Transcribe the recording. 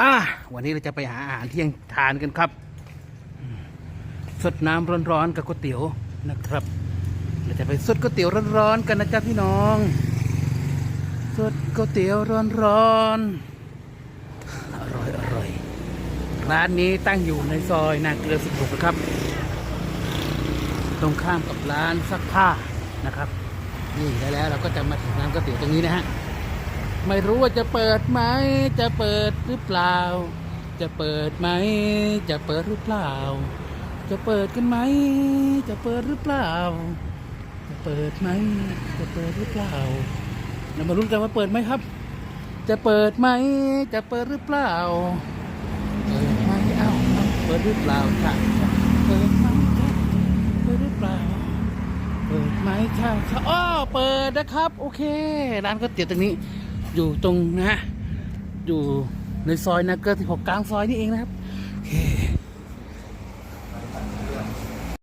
อ่าวันนี้เราจะไปหาอาหารเที่ยงทานกันครับ สดน้ำร้อนๆกับก๋วยเตี๋ยวนะครับ เราจะไปสดก๋วยเตี๋ยวร้อนๆกันนะจ๊ะพี่น้อง สดก๋วยเตี๋ยวร้อนๆอร่อยอร่อยร้านนี้ตั้งอยู่ในซอยนาเกลือสิบหกนะครับ ตรงข้ามกับร้านซักผ้านะครับ นี่ได้แล้วเราก็จะมาถึงร้านก๋วยเตี๋ยวตรงนี้นะฮะ ไม่รู้ว่าจะเปิดไหม จะเปิดหรือเปล่า จะเปิดไหม จะเปิดหรือเปล่า จะเปิดกันไหม จะเปิดหรือเปล่า จะเปิดไหม จะเปิดหรือเปล่า เรามาลุ้นกันว่าเปิดไหมครับ จะเปิดไหม จะเปิดหรือเปล่า เปิดไหมเอ้าเปิดหรือเปล่าค่ะเปิดไหมคะเปิดหรือเปล่า เปิดไหมค่ะค่ะอ้อเปิดนะครับ โอเค ร้านก๋วยเตี๋ยวตรงนี้ อยู่ตรงนะฮะอยู่ในซอยนาเกอร์ที่หกกลางซอยนี่เองนะครับโอเค